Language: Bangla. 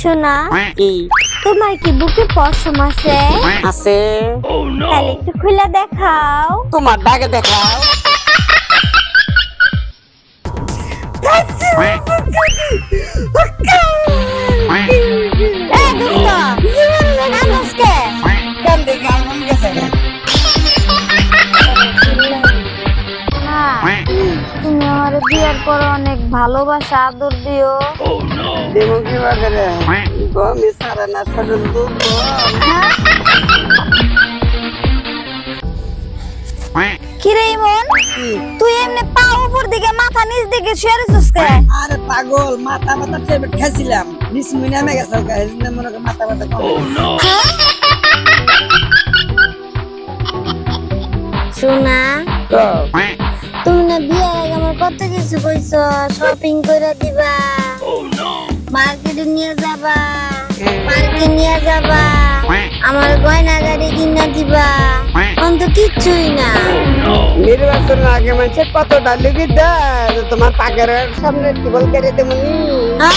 শোনা কি তোমার কি বুকে পশম আছে? আছে। তাহলে একটু খুলে দেখাও। তোমার ডাকে দেখাও। এই দোস্ত গেছে? তুমি আমার বিয়ের পর অনেক ভালোবাসা আদর দিও। দেবো কি বাজারে গমি সারা না দুধ কিরে ইমন তুই এমনি পা উপর দিকে মাথা নিচ দিকে শুয়ে রেছিস কে? আরে পাগল মাথা মাথা ট্যাবলেট খাইছিলাম বিশ মিনিট নামে গেছে গাইজ না মনে করে মাথা মাথা কম শোনা। কত কিছু কইছ? শপিং করে দিবা। মার্কেটে নিয়ে যাবা। পার্কে নিয়ে যাবা। আমার গয়না গাড়ি কিনা দিবা। অন্ত কিচ্ছুই না। নির্বাচন আগে মানুষের কত ডালি তোমার পাকের সামনে টিবল করে তেমনি আহ!